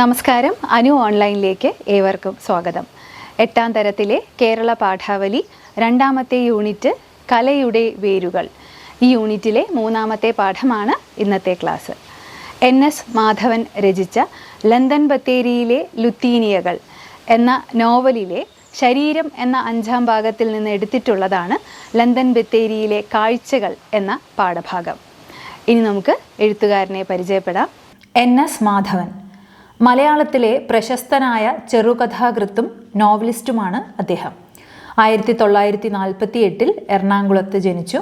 നമസ്കാരം. അനു ഓൺലൈനിലേക്ക് ഏവർക്കും സ്വാഗതം. എട്ടാം തരത്തിലെ കേരള പാഠാവലി രണ്ടാമത്തെ യൂണിറ്റ് കലയുടെ വേരുകൾ. ഈ യൂണിറ്റിലെ മൂന്നാമത്തെ പാഠമാണ് ഇന്നത്തെ ക്ലാസ്. എൻ എസ് മാധവൻ രചിച്ച ലണ്ടൻ ബത്തേരിയിലെ ലുത്തീനിയകൾ എന്ന നോവലിലെ ശരീരം എന്ന അഞ്ചാം ഭാഗത്തിൽ നിന്ന് എടുത്തിട്ടുള്ളതാണ് ലണ്ടൻ ബത്തേരിയിലെ കാഴ്ചകൾ എന്ന പാഠഭാഗം. ഇനി നമുക്ക് എഴുത്തുകാരനെ പരിചയപ്പെടാം. N S Madhavan. മലയാളത്തിലെ പ്രശസ്തനായ ചെറുകഥാകൃത്തും നോവലിസ്റ്റുമാണ് അദ്ദേഹം. ആയിരത്തി തൊള്ളായിരത്തി നാൽപ്പത്തി എട്ടിൽ എറണാകുളത്ത് ജനിച്ചു.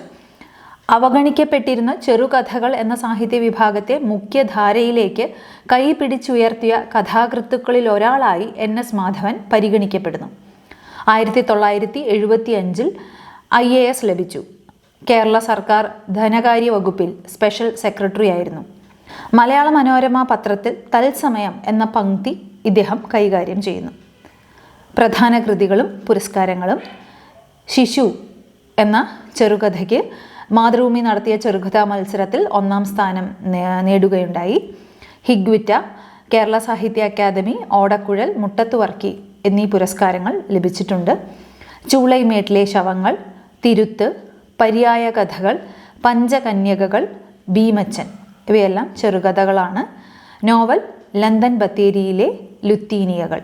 അവഗണിക്കപ്പെട്ടിരുന്ന ചെറുകഥകൾ എന്ന സാഹിത്യ വിഭാഗത്തെ മുഖ്യധാരയിലേക്ക് കൈ പിടിച്ചുയർത്തിയ കഥാകൃത്തുക്കളിൽ ഒരാളായി എൻ എസ് മാധവൻ പരിഗണിക്കപ്പെടുന്നു. ആയിരത്തി തൊള്ളായിരത്തി എഴുപത്തി അഞ്ചിൽ ഐ എ എസ് ലഭിച്ചു. കേരള സർക്കാർ ധനകാര്യ വകുപ്പിൽ സ്പെഷ്യൽ സെക്രട്ടറി ആയിരുന്നു മലയാള മനോരമ പത്രത്തിൽ തത്സമയം എന്ന പങ്ക്തി ഇദ്ദേഹം കൈകാര്യം ചെയ്യുന്നു. പ്രധാന കൃതികളും പുരസ്കാരങ്ങളും ശിശു എന്ന ചെറുകഥയ്ക്ക് മാതൃഭൂമി നടത്തിയ ചെറുകഥാ മത്സരത്തിൽ ഒന്നാം സ്ഥാനം നേടുകയുണ്ടായി. ഹിഗ്വിറ്റ കേരള സാഹിത്യ അക്കാദമി ഓടക്കുഴൽ മുട്ടത്തുവർക്കി എന്നീ പുരസ്കാരങ്ങൾ ലഭിച്ചിട്ടുണ്ട്. ചൂളൈമേട്ടിലെ ശവങ്ങൾ തിരുത്ത് പര്യായ കഥകൾ പഞ്ചകന്യകകൾ ഭീമച്ചൻ ഇവയെല്ലാം ചെറുകഥകളാണ്. Novel London ബത്തേരിയിലെ ലുത്തീനിയകൾ.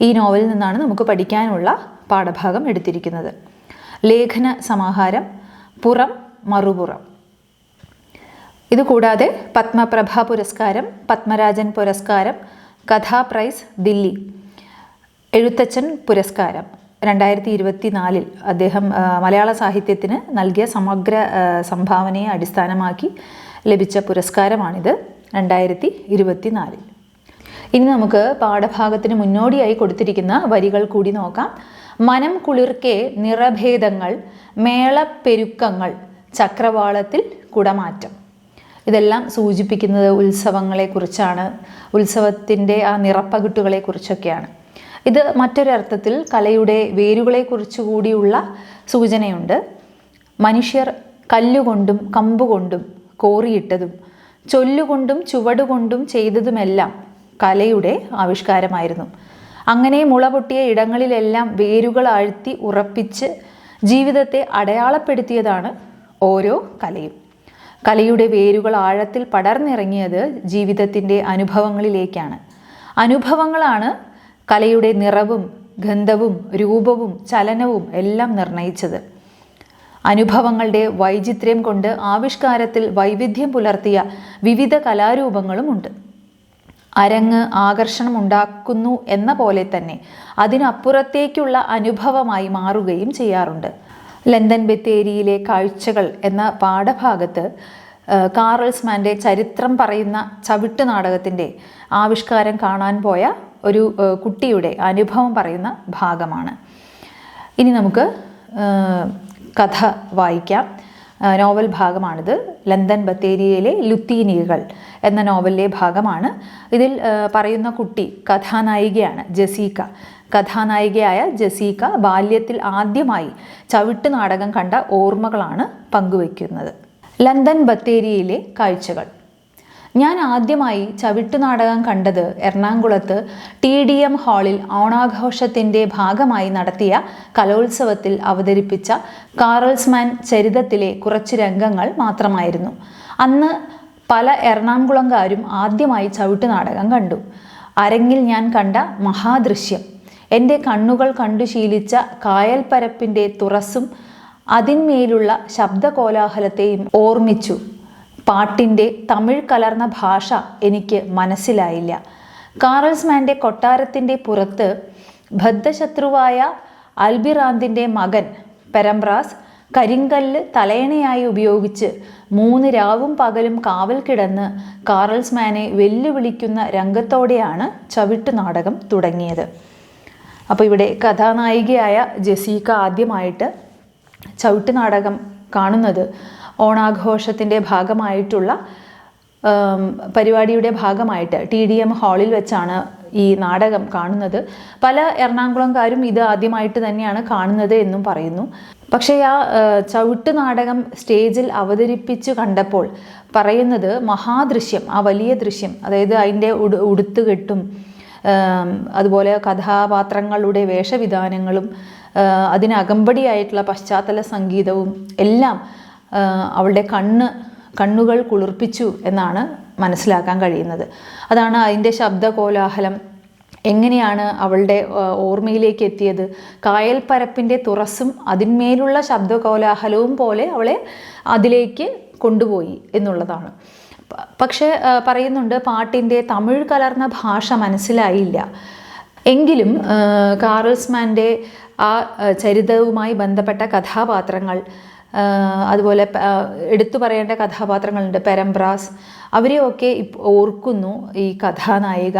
ഈ നോവലിൽ നിന്നാണ് നമുക്ക് പഠിക്കാനുള്ള പാഠഭാഗം എടുത്തിരിക്കുന്നത്. ലേഖന സമാഹാരം പുറം മറുപുറം. ഇതുകൂടാതെ പത്മപ്രഭ പുരസ്കാരം പത്മരാജൻ പുരസ്കാരം കഥാ പ്രൈസ് ദില്ലി എഴുത്തച്ഛൻ പുരസ്കാരം. രണ്ടായിരത്തി ഇരുപത്തി നാലിൽ അദ്ദേഹം മലയാള സാഹിത്യത്തിന് നൽകിയ സമഗ്ര സംഭാവനയെ അടിസ്ഥാനമാക്കി ലഭിച്ച പുരസ്കാരമാണിത് രണ്ടായിരത്തി ഇരുപത്തി നാലിൽ ഇനി നമുക്ക് പാഠഭാഗത്തിന് മുന്നോടിയായി കൊടുത്തിരിക്കുന്ന വരികൾ കൂടി നോക്കാം. മനം കുളിർക്കെ നിറഭേദങ്ങൾ മേളപ്പെരുക്കങ്ങൾ ചക്രവാളത്തിൽ കുടമാറ്റം. ഇതെല്ലാം സൂചിപ്പിക്കുന്നത് ഉത്സവങ്ങളെക്കുറിച്ചാണ് ഉത്സവത്തിന്റെ ആ നിറപ്പകിട്ടുകളെ കുറിച്ചൊക്കെയാണ് ഇത് മറ്റൊരർത്ഥത്തിൽ കലയുടെ വേരുകളെക്കുറിച്ച് കൂടിയുള്ള സൂചനയുണ്ട്. മനുഷ്യർ കല്ലുകൊണ്ടും കമ്പുകൊണ്ടും കോറിയിട്ടതും ചൊല്ലുകൊണ്ടും ചുവടുകൊണ്ടും ചെയ്തതുമെല്ലാം കലയുടെ ആവിഷ്കാരമായിരുന്നു. അങ്ങനെ മുളപൊട്ടിയ ഇടങ്ങളിലെല്ലാം വേരുകൾ ആഴ്ത്തി ഉറപ്പിച്ച് ജീവിതത്തെ അടയാളപ്പെടുത്തിയതാണ് ഓരോ കലയും. കലയുടെ വേരുകൾ ആഴത്തിൽ പടർന്നിറങ്ങിയത് ജീവിതത്തിന്റെ അനുഭവങ്ങളിലേക്കാണ്. അനുഭവങ്ങളാണ് കലയുടെ നിറവും ഗന്ധവും രൂപവും ചലനവും എല്ലാം നിർണയിച്ചത്. അനുഭവങ്ങളുടെ വൈചിത്ര്യം കൊണ്ട് ആവിഷ്കാരത്തിൽ വൈവിധ്യം പുലർത്തിയ വിവിധ കലാരൂപങ്ങളുമുണ്ട് അരങ്ങ് ആകർഷണം ഉണ്ടാക്കുന്നു എന്ന പോലെ തന്നെ അതിനപ്പുറത്തേക്കുള്ള അനുഭവമായി മാറുകയും ചെയ്യാറുണ്ട്. ലണ്ടൻ ബത്തേരിയിലെ കാഴ്ചകൾ എന്ന പാഠഭാഗത്ത് കാറൽസ്മാന്റെ ചരിത്രം പറയുന്ന ചവിട്ട് നാടകത്തിന്റെ ആവിഷ്കാരം കാണാൻ പോയ ഒരു കുട്ടിയുടെ അനുഭവം പറയുന്ന ഭാഗമാണ്. ഇനി നമുക്ക് കഥ വായിക്കാം. നോവൽ ഭാഗമാണിത്. ലണ്ടൻ ബത്തേരിയയിലെ ലുത്തീനികൾ എന്ന നോവലിലെ ഭാഗമാണ്. ഇതിൽ പറയുന്ന കുട്ടി കഥാനായികയാണ് ജസീക്ക. കഥാനായികയായ ജസീക്ക ബാല്യത്തിൽ ആദ്യമായി ചവിട്ട് നാടകം കണ്ട ഓർമ്മകളാണ് പങ്കുവയ്ക്കുന്നത്. ലണ്ടൻ ബത്തേരിയിലെ കാഴ്ചകൾ. ഞാൻ ആദ്യമായി ചവിട്ടു നാടകം കണ്ടത് എറണാകുളത്ത് ടി ഡി എം ഹാളിൽ ഓണാഘോഷത്തിന്റെ ഭാഗമായി നടത്തിയ കലോത്സവത്തിൽ അവതരിപ്പിച്ച കാറൽസ്മാൻ ചരിതത്തിലെ കുറച്ച് രംഗങ്ങൾ മാത്രമായിരുന്നു. അന്ന് പല എറണാകുളംകാരും ആദ്യമായി ചവിട്ടു നാടകം കണ്ടു. അരങ്ങിൽ ഞാൻ കണ്ട മഹാദൃശ്യം. എന്റെ കണ്ണുകൾ കണ്ടു ശീലിച്ച കായൽപ്പരപ്പിന്റെ തുറസ്സും അതിന്മേലുള്ള ശബ്ദകോലാഹലത്തെയും ഓർമ്മിച്ചു. പാട്ടിന്റെ തമിഴ് കലർന്ന ഭാഷ എനിക്ക് മനസ്സിലായില്ല. കാറൽസ്മാന്റെ കൊട്ടാരത്തിന്റെ പുറത്ത് ബദ്ധശത്രുവായ അൽബിറാന്തിന്റെ മകൻ പെരംബ്രാസ് കരിങ്കല്ല് തലയണയായി ഉപയോഗിച്ച് മൂന്ന് രാവും പകലും കാവൽ കിടന്ന് കാറൽസ്മാനെ വെല്ലുവിളിക്കുന്ന രംഗത്തോടെയാണ് ചവിട്ടു നാടകം തുടങ്ങിയത്. അപ്പോൾ ഇവിടെ കഥാനായികയായ ജസീക്ക ആദ്യമായിട്ട് ചവിട്ടുനാടകം കാണുന്നത് ഓണാഘോഷത്തിന്റെ ഭാഗമായിട്ടുള്ള പരിപാടിയുടെ ഭാഗമായിട്ട് ടി ഡി എം ഹാളിൽ വെച്ചാണ് ഈ നാടകം കാണുന്നത്. പല എറണാകുളംകാരും ഇത് ആദ്യമായിട്ട് തന്നെയാണ് കാണുന്നത് എന്നും പറയുന്നു. പക്ഷേ ആ ചവിട്ട് നാടകം സ്റ്റേജിൽ അവതരിപ്പിച്ചു കണ്ടപ്പോൾ പറയുന്നത് മഹാദൃശ്യം ആ വലിയ ദൃശ്യം അതായത് അതിന്റെ ഉടു ഉടുത്തുകെട്ടും അതുപോലെ കഥാപാത്രങ്ങളുടെ വേഷവിധാനങ്ങളും അതിനകമ്പടിയായിട്ടുള്ള പശ്ചാത്തല സംഗീതവും എല്ലാം അവളുടെ കണ്ണ് കണ്ണുകൾ കുളിർപ്പിച്ചു എന്നാണ് മനസ്സിലാക്കാൻ കഴിയുന്നത്. അതാണ് അതിന്റെ ശബ്ദ കോലാഹലം എങ്ങനെയാണ് അവളുടെ ഓർമ്മയിലേക്ക് എത്തിയത്? കായൽ പരപ്പിന്റെ തുറസും അതിന്മേലുള്ള ശബ്ദകോലാഹലവും പോലെ അവളെ അതിലേക്ക് കൊണ്ടുപോയി എന്നുള്ളതാണ്. പക്ഷേ പറയുന്നുണ്ട് പാട്ടിന്റെ തമിഴ് കലർന്ന ഭാഷ മനസ്സിലായില്ല. എങ്കിലും കാറൽസ്മാന്റെ ആ ചരിതവുമായി ബന്ധപ്പെട്ട കഥാപാത്രങ്ങൾ അതുപോലെ എടുത്തു പറയേണ്ട കഥാപാത്രങ്ങളുണ്ട്. പെരംബ്രാസ്. അവരെയൊക്കെ ഓർക്കുന്നു ഈ കഥാനായിക.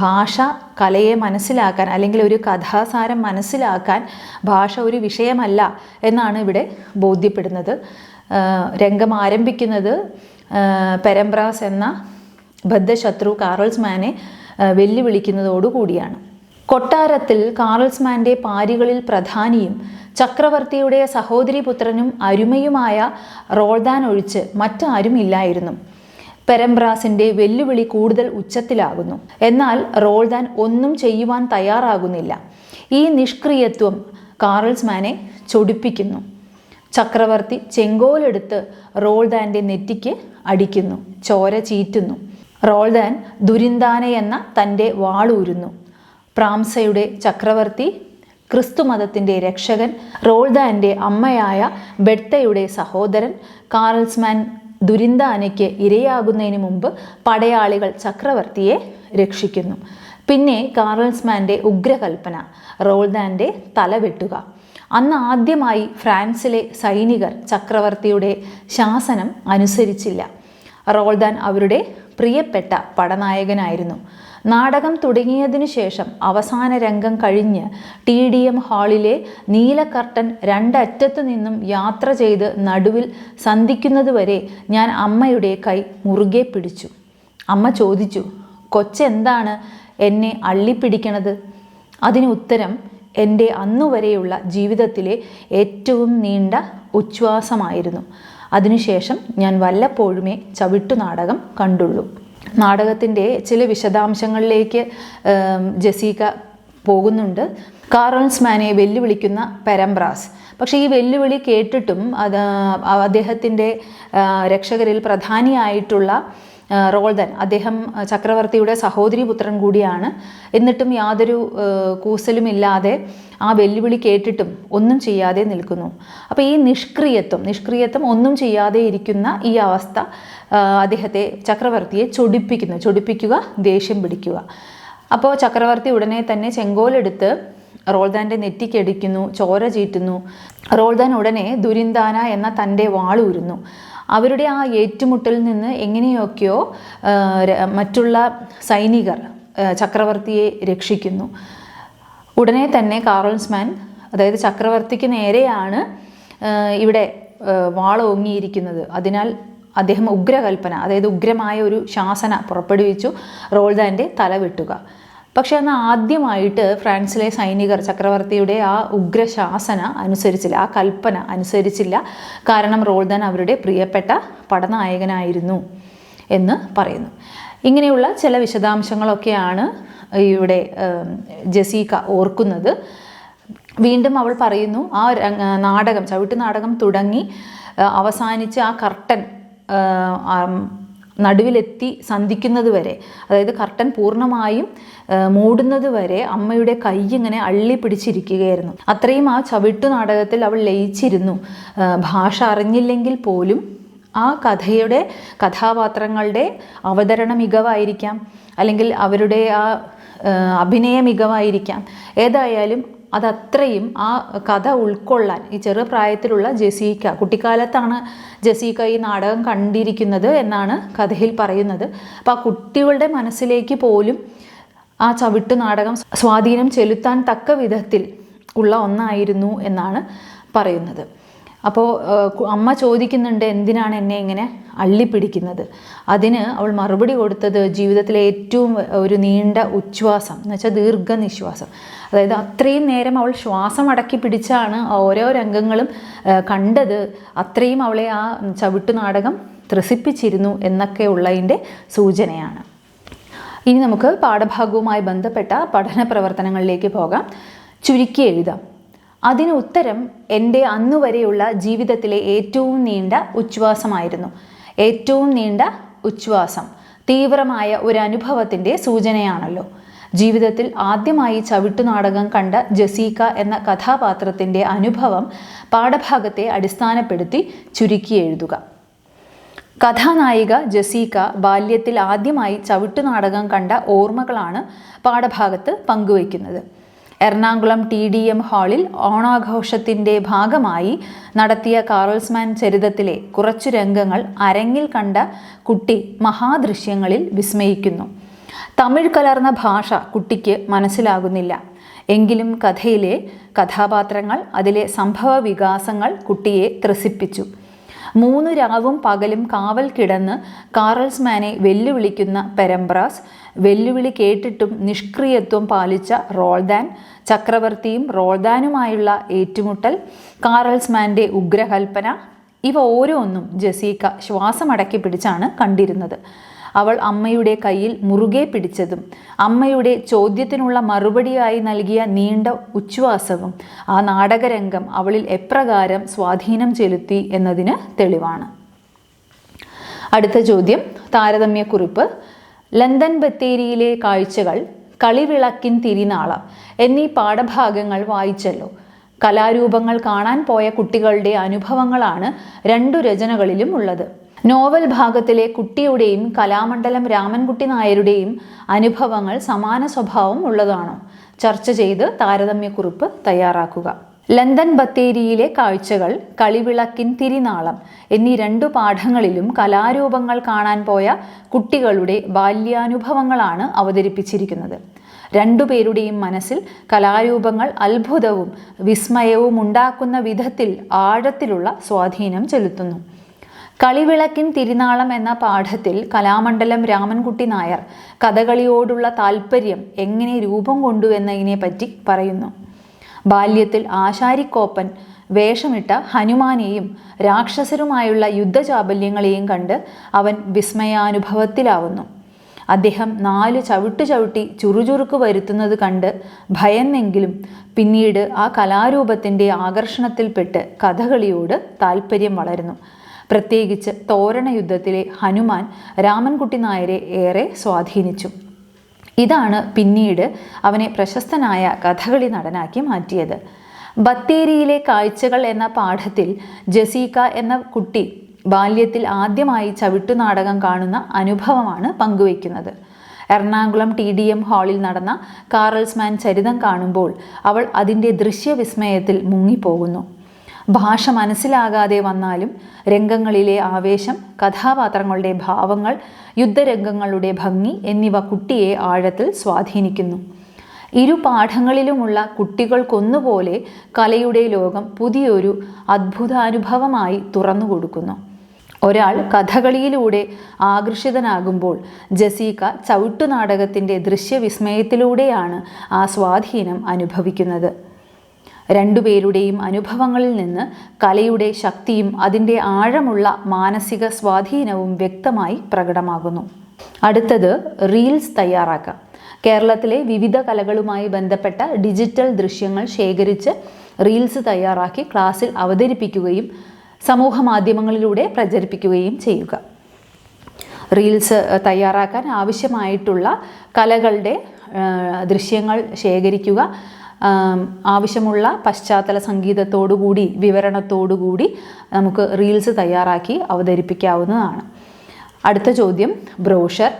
ഭാഷ കലയെ മനസ്സിലാക്കാൻ അല്ലെങ്കിൽ ഒരു കഥാസാരം മനസ്സിലാക്കാൻ ഭാഷ ഒരു വിഷയമല്ല എന്നാണ് ഇവിടെ ബോധ്യപ്പെടുന്നത്. രംഗം ആരംഭിക്കുന്നത് പെരംബ്രാസ് എന്ന ബദ്ധശത്രു കാറൽസ്മാനെ വെല്ലുവിളിക്കുന്നതോടുകൂടിയാണ്. കൊട്ടാരത്തിൽ കാറൽസ്മാന്റെ പാരികളിൽ പ്രധാനിയും ചക്രവർത്തിയുടെ സഹോദരി പുത്രനും അരുമയുമായ റോൾദാൻ ഒഴിച്ച് മറ്റാരും ഇല്ലായിരുന്നു. പെരംബ്രാസിന്റെ വെല്ലുവിളി കൂടുതൽ ഉച്ചത്തിലാകുന്നു. എന്നാൽ റോൾദാൻ ഒന്നും ചെയ്യുവാൻ തയ്യാറാകുന്നില്ല. ഈ നിഷ്ക്രിയത്വം കാറൽസ്മാനെ ചൊടിപ്പിക്കുന്നു. ചക്രവർത്തി ചെങ്കോലെടുത്ത് റോൾദാന്റെ നെറ്റിക്ക് അടിക്കുന്നു. ചോര ചീറ്റുന്നു. റോൾദാൻ ദുരിന്ദാന എന്ന തന്റെ വാളൂരുന്നു പ്രാംസയുടെ ചക്രവർത്തി ക്രിസ്തുമതത്തിന്റെ രക്ഷകൻ റോൾദാന്റെ അമ്മയായ ബെർത്തയുടെ സഹോദരൻ കാറൽസ്മാൻ ദുരിന്താനയ്ക്ക് ഇരയാകുന്നതിന് മുമ്പ് പടയാളികൾ ചക്രവർത്തിയെ രക്ഷിക്കുന്നു. പിന്നെ കാറൽസ്മാന്റെ ഉഗ്രകൽപ്പന റോൾദാന്റെ തല വെട്ടുക. അന്ന് ആദ്യമായി ഫ്രാൻസിലെ സൈനികർ ചക്രവർത്തിയുടെ ശാസനം അനുസരിച്ചില്ല. റോൾദാൻ അവരുടെ പ്രിയപ്പെട്ട പടനായകനായിരുന്നു. നാടകം തുടങ്ങിയതിനു ശേഷം അവസാന രംഗം കഴിഞ്ഞ് ടി ഡി എം ഹാളിലെ നീലക്കർട്ടൻ കർട്ടൻ രണ്ടറ്റത്തു നിന്നും യാത്ര ചെയ്ത് നടുവിൽ സന്ധിക്കുന്നതുവരെ ഞാൻ അമ്മയുടെ കൈ മുറുകെ പിടിച്ചു. അമ്മ ചോദിച്ചു കൊച്ചെന്താണ് എന്നെ അള്ളിപ്പിടിക്കണത്? അതിന് ഉത്തരം എന്റെ അന്നുവരെയുള്ള ജീവിതത്തിലെ ഏറ്റവും നീണ്ട ഉച്ഛ്വാസമായിരുന്നു. അതിനുശേഷം ഞാൻ വല്ലപ്പോഴുമേ ചവിട്ടുനാടകം കണ്ടുള്ളൂ. നാടകത്തിന്റെ ചില വിശദാംശങ്ങളിലേക്ക് ജസീക പോകുന്നുണ്ട്. കാറോൺസ്മാനെ വെല്ലുവിളിക്കുന്ന പെരംബ്രാസ്. പക്ഷേ ഈ വെല്ലുവിളി കേട്ടിട്ടും അത് അദ്ദേഹത്തിന്റെ രക്ഷകരിൽ പ്രധാനിയായിട്ടുള്ള റോൾദൻ അദ്ദേഹം ചക്രവർത്തിയുടെ സഹോദരി പുത്രൻ കൂടിയാണ്. എന്നിട്ടും യാതൊരു കൂസലുമില്ലാതെ ആ വെല്ലുവിളി കേട്ടിട്ടും ഒന്നും ചെയ്യാതെ നിൽക്കുന്നു. അപ്പോൾ ഈ നിഷ്ക്രിയത്വം നിഷ്ക്രിയത്വം ഒന്നും ചെയ്യാതെ ഇരിക്കുന്ന ഈ അവസ്ഥ അദ്ദേഹത്തെ ചക്രവർത്തിയെ ചൊടിപ്പിക്കുന്നു. ചൊടിപ്പിക്കുക ദേഷ്യം പിടിക്കുക. അപ്പോൾ ചക്രവർത്തി ഉടനെ തന്നെ ചെങ്കോലെടുത്ത് റോൾദാന്റെ നെറ്റിക്കടിക്കുന്നു ചോര ചീറ്റുന്നു. റോൾദാൻ ഉടനെ ദുരിന്താന എന്ന തന്റെ വാളൂരുന്നു അവരുടെ ആ ഏറ്റുമുട്ടലിൽ നിന്ന് എങ്ങനെയൊക്കെയോ മറ്റുള്ള സൈനികർ ചക്രവർത്തിയെ രക്ഷിക്കുന്നു. ഉടനെ തന്നെ കാറൽസ്മാൻ അതായത് ചക്രവർത്തിക്ക് നേരെയാണ് ഇവിടെ വാളോങ്ങിയിരിക്കുന്നത് വാള അതിനാൽ അദ്ദേഹം ഉഗ്രകൽപ്പന അതായത് ഉഗ്രമായ ഒരു ശാസന പുറപ്പെടുവിച്ചു റോൾദാന്റെ തല വെട്ടുക. പക്ഷേ അന്ന് ആദ്യമായിട്ട് ഫ്രാൻസിലെ സൈനികർ ചക്രവർത്തിയുടെ ആ ഉഗ്രശാസന അനുസരിച്ചില്ല ആ കൽപ്പന അനുസരിച്ചില്ല. കാരണം റോൾദൻ അവരുടെ പ്രിയപ്പെട്ട പടനായകനായിരുന്നു എന്ന് പറയുന്നു. ഇങ്ങനെയുള്ള ചില വിശദാംശങ്ങളൊക്കെയാണ് ഇവിടെ ജസീക ഓർക്കുന്നത്. വീണ്ടും അവൾ പറയുന്നു ആ നാടകം ചവിട്ട് നാടകം തുടങ്ങി അവസാനിച്ച് ആ കർട്ടൻ നടുവിലെത്തി സന്ധിക്കുന്നത് വരെ അതായത് കർട്ടൻ പൂർണമായും മൂടുന്നത് വരെ അമ്മയുടെ കൈ ഇങ്ങനെ അള്ളി പിടിച്ചിരിക്കുകയായിരുന്നു. അത്രയും ആ ചവിട്ടു നാടകത്തിൽ അവൾ ലയിച്ചിരുന്നു. ഭാഷ അറിഞ്ഞില്ലെങ്കിൽ പോലും ആ കഥയുടെ കഥാപാത്രങ്ങളുടെ അവതരണ മികവായിരിക്കാം അല്ലെങ്കിൽ അവരുടെ ആ, അഭിനയ മികവായിരിക്കാം. ഏതായാലും അതത്രയും ആ കഥ ഉൾക്കൊള്ളാൻ ഈ ചെറുപ്രായത്തിലുള്ള ജസീക്ക കുട്ടിക്കാലത്താണ് ജസീക്ക ഈ നാടകം കണ്ടിരിക്കുന്നത് എന്നാണ് കഥയിൽ പറയുന്നത്. അപ്പോൾ ആ കുട്ടികളുടെ മനസ്സിലേക്ക് പോലും ആ ചവിട്ട് നാടകം സ്വാധീനം ചെലുത്താൻ തക്ക വിധത്തിൽ ഉള്ള ഒന്നായിരുന്നു എന്നാണ് പറയുന്നത്. അപ്പോൾ അമ്മ ചോദിക്കുന്നുണ്ട് എന്തിനാണ് എന്നെ ഇങ്ങനെ അള്ളിപ്പിടിക്കുന്നത്? അതിന് അവൾ മറുപടി കൊടുത്തത് ജീവിതത്തിലെ ഏറ്റവും ഒരു നീണ്ട ഉച്ഛ്വാസം എന്ന് വെച്ചാൽ ദീർഘനിശ്വാസം. അതായത് അത്രയും നേരം അവൾ ശ്വാസം അടക്കി പിടിച്ചാണ് ഓരോ രംഗങ്ങളും കണ്ടത്. അത്രയും അവളെ ആ ചവിട്ടു നാടകം ത്രസിപ്പിച്ചിരുന്നു എന്നൊക്കെ ഉള്ളതിന്റെ സൂചനയാണ്. ഇനി നമുക്ക് പാഠഭാഗവുമായി ബന്ധപ്പെട്ട പഠന പ്രവർത്തനങ്ങളിലേക്ക് പോകാം. ചുരുക്കി എഴുതാം. അതിന് ഉത്തരം എന്റെ അന്നുവരെയുള്ള ജീവിതത്തിലെ ഏറ്റവും നീണ്ട ഉച്ഛ്വാസമായിരുന്നു. ഏറ്റവും നീണ്ട ഉച്ഛ്വാസം. തീവ്രമായ ഒരു അനുഭവത്തിന്റെ സൂചനയാണല്ലോ. ജീവിതത്തിൽ ആദ്യമായി ചവിട്ടുനാടകം കണ്ട ജസീക്ക എന്ന കഥാപാത്രത്തിന്റെ അനുഭവം പാഠഭാഗത്തെ അടിസ്ഥാനപ്പെടുത്തി ചുരുക്കി എഴുതുക. കഥാനായിക ജസീക്ക ബാല്യത്തിൽ ആദ്യമായി ചവിട്ടുനാടകം കണ്ട ഓർമ്മകളാണ് പാഠഭാഗത്ത് പങ്കുവയ്ക്കുന്നത്. എറണാകുളം ടി ഡി എം ഹാളിൽ ഓണാഘോഷത്തിന്റെ ഭാഗമായി നടത്തിയ കാറോൾസ്മാൻ ചരിതത്തിലെ കുറച്ചു രംഗങ്ങൾ അരങ്ങിൽ കണ്ട കുട്ടി മഹാദൃശ്യങ്ങളിൽ വിസ്മയിക്കുന്നു. തമിഴ് കലർന്ന ഭാഷ കുട്ടിക്ക് മനസ്സിലാകുന്നില്ല. എങ്കിലും കഥയിലെ കഥാപാത്രങ്ങൾ അതിലെ സംഭവ വികാസങ്ങൾ കുട്ടിയെ ത്രസിപ്പിച്ചു. മൂന്ന് രാവും പകലും കാവൽ കിടന്ന് കാറൽസ്മാനെ വെല്ലുവിളിക്കുന്ന പെരംബ്രാസ് വെല്ലുവിളി കേട്ടിട്ടും നിഷ്ക്രിയത്വം പാലിച്ച റോൾദാൻ ചക്രവർത്തിയും റോൾദാനുമായുള്ള ഏറ്റുമുട്ടൽ കാറൽസ്മാന്റെ ഉഗ്രകൽപ്പന ഇവ ഓരോന്നും ജസീക്ക ശ്വാസമടക്കി പിടിച്ചാണ് കണ്ടിരുന്നത്. അവൾ അമ്മയുടെ കയ്യിൽ മുറുകെ പിടിച്ചതും അമ്മയുടെ ചോദ്യത്തിനുള്ള മറുപടിയായി നൽകിയ നീണ്ട ഉച്ഛ്വാസവും ആ നാടകരംഗം അവളിൽ എപ്രകാരം സ്വാധീനം ചെലുത്തി എന്നതിന് തെളിവാണ്. അടുത്ത ചോദ്യം താരതമ്യക്കുറിപ്പ്. ലണ്ടൻ ബത്തേരിയിലെ കാഴ്ചകൾ കളിവിളക്കിൻ തിരിനാളം എന്നീ പാഠഭാഗങ്ങൾ വായിച്ചല്ലോ. കലാരൂപങ്ങൾ കാണാൻ പോയ കുട്ടികളുടെ അനുഭവങ്ങളാണ് രണ്ടു രചനകളിലും ഉള്ളത്. നോവൽ ഭാഗത്തിലെ കുട്ടിയുടെയും കലാമണ്ഡലം രാമൻകുട്ടി നായരുടെയും അനുഭവങ്ങൾ സമാന സ്വഭാവം ഉള്ളതാണോ? ചർച്ച ചെയ്ത് താരതമ്യക്കുറിപ്പ് തയ്യാറാക്കുക. ലണ്ടൻ ബത്തേരിയിലെ കാഴ്ചകൾ കളിവിളക്കിൻ തിരിനാളം എന്നീ രണ്ടു പാഠങ്ങളിലും കലാരൂപങ്ങൾ കാണാൻ പോയ കുട്ടികളുടെ ബാല്യാനുഭവങ്ങളാണ് അവതരിപ്പിച്ചിരിക്കുന്നത്. രണ്ടുപേരുടെയും മനസ്സിൽ കലാരൂപങ്ങൾ അത്ഭുതവും വിസ്മയവും ഉണ്ടാക്കുന്ന വിധത്തിൽ ആഴത്തിലുള്ള സ്വാധീനം ചെലുത്തുന്നു. കളിവിളക്കിൻ തിരുനാളം എന്ന പാഠത്തിൽ കലാമണ്ഡലം രാമൻകുട്ടി നായർ കഥകളിയോടുള്ള താല്പര്യം എങ്ങനെ രൂപം കൊണ്ടുവെന്നതിനെ പറ്റി പറയുന്നു. ബാല്യത്തിൽ ആശാരിക്കോപ്പൻ വേഷമിട്ട ഹനുമാനെയും രാക്ഷസരുമായുള്ള യുദ്ധചാബല്യങ്ങളെയും കണ്ട് അവൻ വിസ്മയാനുഭവത്തിലാവുന്നു. അദ്ദേഹം നാല് ചവിട്ടു ചവിട്ടി ചുറുചുറുക്ക് വരുത്തുന്നത് കണ്ട് ഭയന്നെങ്കിലും പിന്നീട് ആ കലാരൂപത്തിന്റെ ആകർഷണത്തിൽപ്പെട്ട് കഥകളിയോട് താല്പര്യം വളരുന്നു. പ്രത്യേകിച്ച് തോരണ യുദ്ധത്തിലെ ഹനുമാൻ രാമൻകുട്ടി നായരെ ഏറെ സ്വാധീനിച്ചു. ഇതാണ് പിന്നീട് അവനെ പ്രശസ്തനായ കഥകളി നടനാക്കി മാറ്റിയത്. ബത്തേരിയിലെ കാഴ്ചകൾ എന്ന പാഠത്തിൽ ജസീക്ക എന്ന കുട്ടി ബാല്യത്തിൽ ആദ്യമായി ചവിട്ടുനാടകം കാണുന്ന അനുഭവമാണ് പങ്കുവയ്ക്കുന്നത്. എറണാകുളം ടി ഡി എം ഹാളിൽ നടന്ന കാറൽസ്മാൻ ചരിതം കാണുമ്പോൾ അവൾ അതിന്റെ ദൃശ്യവിസ്മയത്തിൽ മുങ്ങിപ്പോകുന്നു. ഭാഷ മനസ്സിലാകാതെ വന്നാലും രംഗങ്ങളിലെ ആവേശം കഥാപാത്രങ്ങളുടെ ഭാവങ്ങൾ യുദ്ധരംഗങ്ങളുടെ ഭംഗി എന്നിവ കുട്ടിയെ ആഴത്തിൽ സ്വാധീനിക്കുന്നു. ഇരു പാഠങ്ങളിലുമുള്ള കുട്ടികൾക്കൊന്നുപോലെ കലയുടെ ലോകം പുതിയൊരു അത്ഭുതാനുഭവമായി തുറന്നു കൊടുക്കുന്നു. ഒരാൾ കഥകളിയിലൂടെ ആകർഷിതനാകുമ്പോൾ ജസീക്ക ചവിട്ടുനാടകത്തിന്റെ ദൃശ്യവിസ്മയത്തിലൂടെയാണ് ആ സ്വാധീനം അനുഭവിക്കുന്നത്. രണ്ടുപേരുടെയും അനുഭവങ്ങളിൽ നിന്ന് കലയുടെ ശക്തിയും അതിന്റെ ആഴമുള്ള മാനസിക സ്വാധീനവും വ്യക്തമായി പ്രകടമാകുന്നു. അടുത്തത് റീൽസ് തയ്യാറാക്കാം. കേരളത്തിലെ വിവിധ കലകളുമായി ബന്ധപ്പെട്ട ഡിജിറ്റൽ ദൃശ്യങ്ങൾ ശേഖരിച്ച് റീൽസ് തയ്യാറാക്കി ക്ലാസ്സിൽ അവതരിപ്പിക്കുകയും സമൂഹ മാധ്യമങ്ങളിലൂടെ പ്രചരിപ്പിക്കുകയും ചെയ്യുക. റീൽസ് തയ്യാറാക്കാൻ ആവശ്യമായിട്ടുള്ള കലകളുടെ ദൃശ്യങ്ങൾ ശേഖരിക്കുക ആവശ്യമുള്ള പശ്ചാത്തല സംഗീതത്തോടുകൂടി വിവരണത്തോടുകൂടി നമുക്ക് റീൽസ് തയ്യാറാക്കി അവതരിപ്പിക്കാവുന്നതാണ്. അടുത്ത ചോദ്യം ബ്രോഷർ.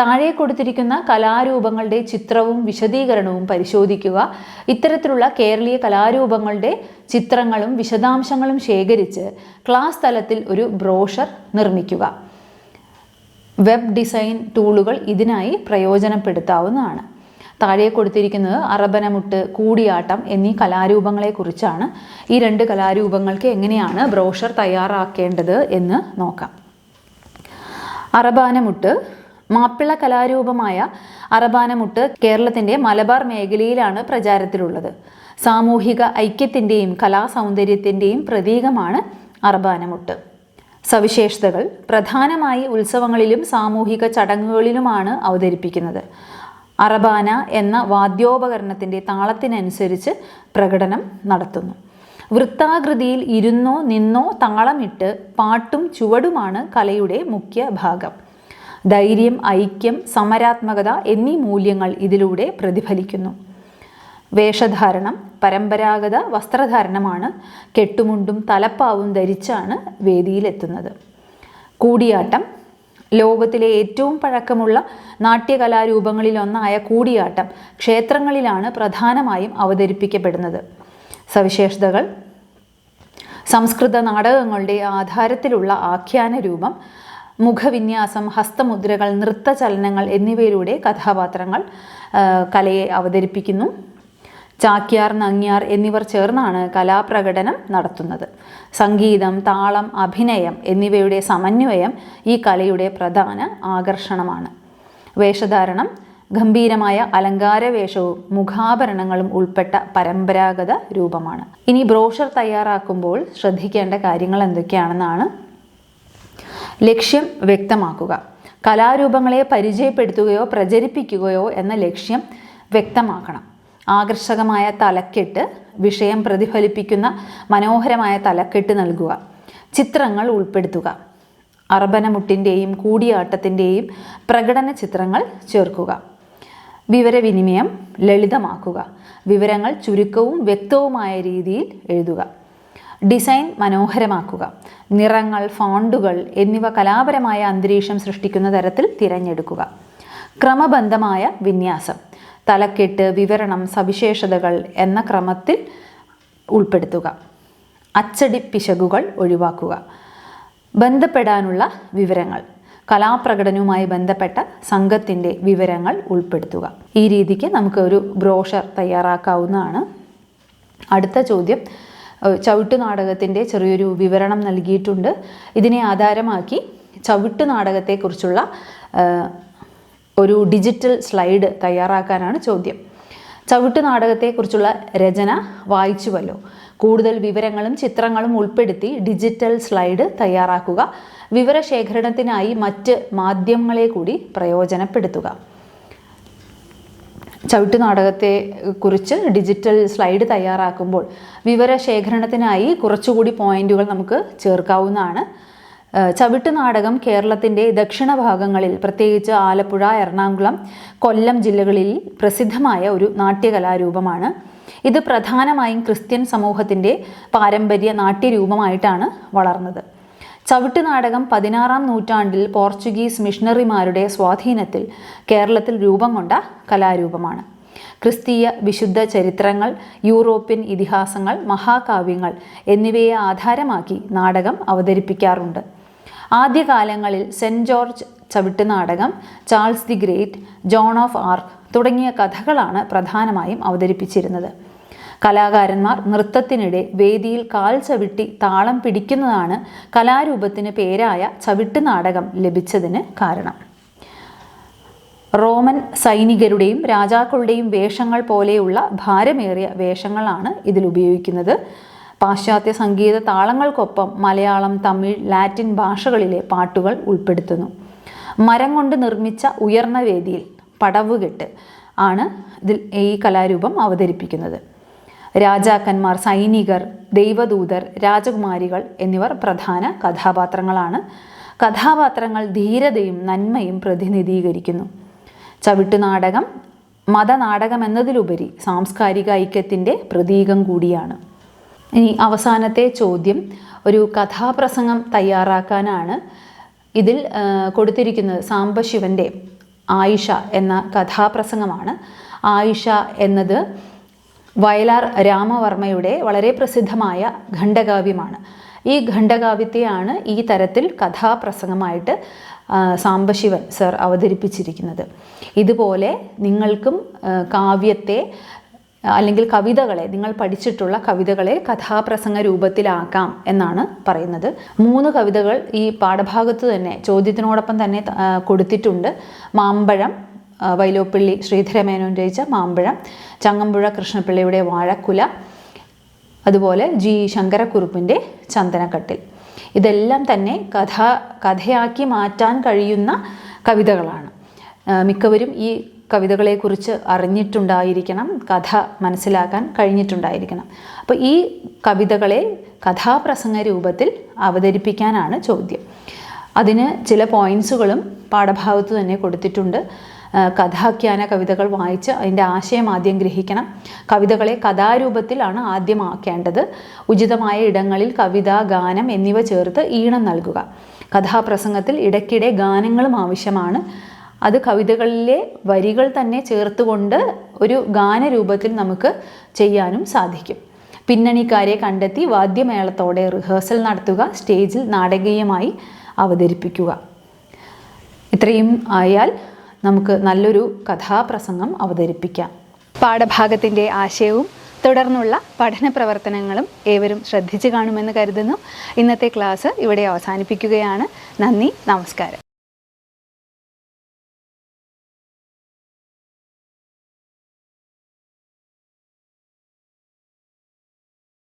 താഴെ കൊടുത്തിരിക്കുന്ന കലാരൂപങ്ങളുടെ ചിത്രവും വിശദീകരണവും പരിശോധിക്കുക. ഇത്തരത്തിലുള്ള കേരളീയ കലാരൂപങ്ങളുടെ ചിത്രങ്ങളും വിശദാംശങ്ങളും ശേഖരിച്ച് ക്ലാസ് തലത്തിൽ ഒരു ബ്രോഷർ നിർമ്മിക്കുക. വെബ് ഡിസൈൻ ടൂളുകൾ ഇതിനായി പ്രയോജനപ്പെടുത്താവുന്നതാണ്. താഴെ കൊടുത്തിരിക്കുന്നത് അറബനമുട്ട് കൂടിയാട്ടം എന്നീ കലാരൂപങ്ങളെക്കുറിച്ചാണ്. ഈ രണ്ട് കലാരൂപങ്ങൾക്ക് എങ്ങനെയാണ് ബ്രോഷർ തയ്യാറാക്കേണ്ടത് എന്ന് നോക്കാം. അറബാനമുട്ട് മാപ്പിള കലാരൂപമായ അറബാനമുട്ട് കേരളത്തിന്റെ മലബാർ മേഖലയിലാണ് പ്രചാരത്തിലുള്ളത്. സാമൂഹിക ഐക്യത്തിന്റെയും കലാസൗന്ദര്യത്തിന്റെയും പ്രതീകമാണ് അറബാനമുട്ട്. സവിശേഷതകൾ പ്രധാനമായി ഉത്സവങ്ങളിലും സാമൂഹിക ചടങ്ങുകളിലുമാണ് അവതരിപ്പിക്കുന്നത്. അറബാന എന്ന വാദ്യോപകരണത്തിന്റെ താളത്തിനനുസരിച്ച് പ്രകടനം നടത്തുന്നു. വൃത്താകൃതിയിൽ ഇരുന്നോ നിന്നോ താളമിട്ട് പാട്ടും ചുവടുമാണ് കലയുടെ മുഖ്യ ഭാഗം. ധൈര്യം ഐക്യം സമരാത്മകത എന്നീ മൂല്യങ്ങൾ ഇതിലൂടെ പ്രതിഫലിക്കുന്നു. വേഷധാരണം പരമ്പരാഗത വസ്ത്രധാരണമാണ് കെട്ടുമുണ്ടും തലപ്പാവും ധരിച്ചാണ് വേദിയിലെത്തുന്നത്. കൂടിയാട്ടം ലോകത്തിലെ ഏറ്റവും പഴക്കമുള്ള നാട്യകലാരൂപങ്ങളിലൊന്നായ കൂടിയാട്ടം ക്ഷേത്രങ്ങളിലാണ് പ്രധാനമായും അവതരിപ്പിക്കപ്പെടുന്നത്. സവിശേഷതകൾ. സംസ്കൃത നാടകങ്ങളുടെ ആധാരത്തിലുള്ള ആഖ്യാന രൂപം മുഖവിന്യാസം ഹസ്തമുദ്രകൾ നൃത്തചലനങ്ങൾ എന്നിവയിലൂടെ കഥാപാത്രങ്ങൾ കലയെ അവതരിപ്പിക്കുന്നു. ചാക്യാർ നങ്ങ്യാർ എന്നിവർ ചേർന്നാണ് കലാപ്രകടനം നടത്തുന്നത്. സംഗീതം താളം അഭിനയം എന്നിവയുടെ സമന്വയം ഈ കലയുടെ പ്രധാന ആകർഷണമാണ്. വേഷധാരണം ഗംഭീരമായ അലങ്കാര വേഷവും മുഖാഭരണങ്ങളും ഉൾപ്പെട്ട പരമ്പരാഗത രൂപമാണ്. ഇനി ബ്രോഷർ തയ്യാറാക്കുമ്പോൾ ശ്രദ്ധിക്കേണ്ട കാര്യങ്ങൾ എന്തൊക്കെയാണെന്നാണ് ലക്ഷ്യം വ്യക്തമാക്കുക. കലാരൂപങ്ങളെ പരിചയപ്പെടുത്തുകയോ പ്രചരിപ്പിക്കുകയോ എന്ന ലക്ഷ്യം വ്യക്തമാക്കണം. ആകർഷകമായ തലക്കെട്ട് വിഷയം പ്രതിഫലിപ്പിക്കുന്ന മനോഹരമായ തലക്കെട്ട് നൽകുക. ചിത്രങ്ങൾ ഉൾപ്പെടുത്തുക. അർബനമുട്ടിന്റെയും കൂടിയാട്ടത്തിന്റെയും പ്രകടന ചിത്രങ്ങൾ ചേർക്കുക. വിവരവിനിമയം ലളിതമാക്കുക. വിവരങ്ങൾ ചുരുക്കവും വ്യക്തവുമായ രീതിയിൽ എഴുതുക. ഡിസൈൻ മനോഹരമാക്കുക. നിറങ്ങൾ ഫോണ്ടുകൾ എന്നിവ കലാപരമായ അന്തരീക്ഷം സൃഷ്ടിക്കുന്ന തരത്തിൽ തിരഞ്ഞെടുക്കുക. ക്രമബന്ധമായ വിന്യാസം. തലക്കെട്ട് വിവരണം സവിശേഷതകൾ എന്ന ക്രമത്തിൽ ഉൾപ്പെടുത്തുക. അച്ചടി പിശകുകൾ ഒഴിവാക്കുക. ബന്ധപ്പെടാനുള്ള വിവരങ്ങൾ. കലാപ്രകടനവുമായി ബന്ധപ്പെട്ട സംഘത്തിന്റെ വിവരങ്ങൾ ഉൾപ്പെടുത്തുക. ഈ രീതിക്ക് നമുക്ക് ഒരു ബ്രോഷർ തയ്യാറാക്കാവുന്നതാണ്. അടുത്ത ചോദ്യം. ചവിട്ടു നാടകത്തിന്റെ ചെറിയൊരു വിവരണം നൽകിയിട്ടുണ്ട്. ഇതിനെ ആധാരമാക്കി ചവിട്ടു നാടകത്തെക്കുറിച്ചുള്ള ഒരു ഡിജിറ്റൽ സ്ലൈഡ് തയ്യാറാക്കാനാണ് ചോദ്യം. ചവിട്ട് നാടകത്തെക്കുറിച്ചുള്ള രചന വായിച്ചുവല്ലോ. കൂടുതൽ വിവരങ്ങളും ചിത്രങ്ങളും ഉൾപ്പെടുത്തി ഡിജിറ്റൽ സ്ലൈഡ് തയ്യാറാക്കുക. വിവരശേഖരണത്തിനായി മറ്റ് മാധ്യമങ്ങളെ കൂടി പ്രയോജനപ്പെടുത്തുക. ചവിട്ട് നാടകത്തെ കുറിച്ച് ഡിജിറ്റൽ സ്ലൈഡ് തയ്യാറാക്കുമ്പോൾ വിവരശേഖരണത്തിനായി കുറച്ചുകൂടി പോയിന്റുകൾ നമുക്ക് ചേർക്കാവുന്നതാണ്. ചവിട്ട് നാടകം കേരളത്തിന്റെ ദക്ഷിണ ഭാഗങ്ങളിൽ പ്രത്യേകിച്ച് ആലപ്പുഴ എറണാകുളം കൊല്ലം ജില്ലകളിൽ പ്രസിദ്ധമായ ഒരു നാട്യകലാരൂപമാണ്. ഇത് പ്രധാനമായും ക്രിസ്ത്യൻ സമൂഹത്തിന്റെ പാരമ്പര്യ നാട്യരൂപമായിട്ടാണ് വളർന്നത്. ചവിട്ട് നാടകം പതിനാറാം നൂറ്റാണ്ടിൽ പോർച്ചുഗീസ് മിഷണറിമാരുടെ സ്വാധീനത്തിൽ കേരളത്തിൽ രൂപം കൊണ്ട കലാരൂപമാണ്. ക്രിസ്തീയ വിശുദ്ധ ചരിത്രങ്ങൾ യൂറോപ്യൻ ഇതിഹാസങ്ങൾ മഹാകാവ്യങ്ങൾ എന്നിവയെ ആധാരമാക്കി നാടകം അവതരിപ്പിക്കാറുണ്ട്. ആദ്യകാലങ്ങളിൽ Saint George Chavittu Nadakam Charles the Great John of Arc തുടങ്ങിയ കഥകളാണ് പ്രധാനമായും അവതരിപ്പിച്ചിരുന്നത്. കലാകാരന്മാർ നൃത്തത്തിനിടെ വേദിയിൽ കാൽ ചവിട്ടി താളം പിടിക്കുന്നതാണ് കലാരൂപത്തിന് പേരായ ചവിട്ട് നാടകം ലഭിച്ചതിന് കാരണം. റോമൻ സൈനികരുടെയും രാജാക്കളുടെയും വേഷങ്ങൾ പോലെയുള്ള ഭാരമേറിയ വേഷങ്ങളാണ് ഇതിൽ ഉപയോഗിക്കുന്നത്. പാശ്ചാത്യ സംഗീത താളങ്ങൾക്കൊപ്പം മലയാളം തമിഴ് ലാറ്റിൻ ഭാഷകളിലെ പാട്ടുകൾ ഉൾപ്പെടുത്തുന്നു. മരം കൊണ്ട് നിർമ്മിച്ച ഉയർന്ന വേദിയിൽ പടവുകെട്ട് ആണ് ഇതിൽ ഈ കലാരൂപം അവതരിപ്പിക്കുന്നത്. രാജാക്കന്മാർ സൈനികർ ദൈവദൂതർ രാജകുമാരികൾ എന്നിവർ പ്രധാന കഥാപാത്രങ്ങളാണ്. കഥാപാത്രങ്ങൾ ധീരതയും നന്മയും പ്രതിനിധീകരിക്കുന്നു. ചവിട്ടുനാടകം മതനാടകം എന്നതിലുപരി സാംസ്കാരിക ഐക്യത്തിന്റെ പ്രതീകം കൂടിയാണ്. ഇനി അവസാനത്തെ ചോദ്യം ഒരു കഥാപ്രസംഗം തയ്യാറാക്കാനാണ് ഇതിൽ കൊടുത്തിരിക്കുന്നത് സാംബശിവന്റെ ആയിഷ എന്ന കഥാപ്രസംഗമാണ്. ആയിഷ എന്നത് വയലാർ രാമവർമ്മയുടെ വളരെ പ്രസിദ്ധമായ ഖണ്ഡകാവ്യമാണ്. ഈ ഖണ്ഡകാവ്യത്തെയാണ് ഈ തരത്തിൽ കഥാപ്രസംഗമായിട്ട് സാംബശിവൻ സർ അവതരിപ്പിച്ചിരിക്കുന്നത്. ഇതുപോലെ നിങ്ങൾക്കും കാവ്യത്തെ അല്ലെങ്കിൽ കവിതകളെ നിങ്ങൾ പഠിച്ചിട്ടുള്ള കവിതകളെ കഥാപ്രസംഗ രൂപത്തിലാക്കാം എന്നാണ് പറയുന്നത്. മൂന്ന് കവിതകൾ ഈ പാഠഭാഗത്ത് തന്നെ ചോദ്യത്തിനോടൊപ്പം തന്നെ കൊടുത്തിട്ടുണ്ട്. മാമ്പഴം വൈലോപ്പിള്ളി ശ്രീധരമേനോൻ രചിച്ച മാമ്പഴം ചങ്ങമ്പുഴ കൃഷ്ണപിള്ളയുടെ വാഴക്കുല അതുപോലെ ജി. ശങ്കരക്കുറുപ്പിന്റെ ചന്ദനക്കട്ടിൽ. ഇതെല്ലാം തന്നെ കഥ കഥയാക്കി മാറ്റാൻ കഴിയുന്ന കവിതകളാണ്. മിക്കവരും ഈ കവിതകളെക്കുറിച്ച് അറിഞ്ഞിട്ടുണ്ടായിരിക്കണം കഥ മനസ്സിലാക്കാൻ കഴിഞ്ഞിട്ടുണ്ടായിരിക്കണം. അപ്പോൾ ഈ കവിതകളെ കഥാപ്രസംഗ രൂപത്തിൽ അവതരിപ്പിക്കാനാണ് ചോദ്യം. അതിന് ചില പോയിൻസുകളും പാഠഭാഗത്ത് തന്നെ കൊടുത്തിട്ടുണ്ട്. കഥാഖ്യാന കവിതകൾ വായിച്ച് അതിന്റെ ആശയം ആദ്യം ഗ്രഹിക്കണം. കവിതകളെ കഥാരൂപത്തിലാണ് ആദ്യം ആക്കേണ്ടത്. ഉചിതമായ ഇടങ്ങളിൽ കവിത ഗാനം എന്നിവ ചേർത്ത് ഈണം നൽകുക. കഥാപ്രസംഗത്തിൽ ഇടയ്ക്കിടെ ഗാനങ്ങളും ആവശ്യമാണ്. അത് കവിതകളിലെ വരികൾ തന്നെ ചേർത്തുകൊണ്ട് ഒരു ഗാനരൂപത്തിൽ നമുക്ക് ചെയ്യാനും സാധിക്കും. പിന്നണിക്കാരെ കണ്ടെത്തി വാദ്യമേളത്തോടെ റിഹേഴ്സൽ നടത്തുക സ്റ്റേജിൽ നാടകീയമായി അവതരിപ്പിക്കുക. ഇത്രയും ആയാൽ നമുക്ക് നല്ലൊരു കഥാപ്രസംഗം അവതരിപ്പിക്കാം. പാഠഭാഗത്തിന്റെ ആശയവും തുടർന്നുള്ള പഠന പ്രവർത്തനങ്ങളും ഏവരും ശ്രദ്ധിച്ചു കാണുമെന്ന് കരുതുന്നു. ഇന്നത്തെ ക്ലാസ് ഇവിടെ അവസാനിപ്പിക്കുകയാണ്. നന്ദി നമസ്കാരം.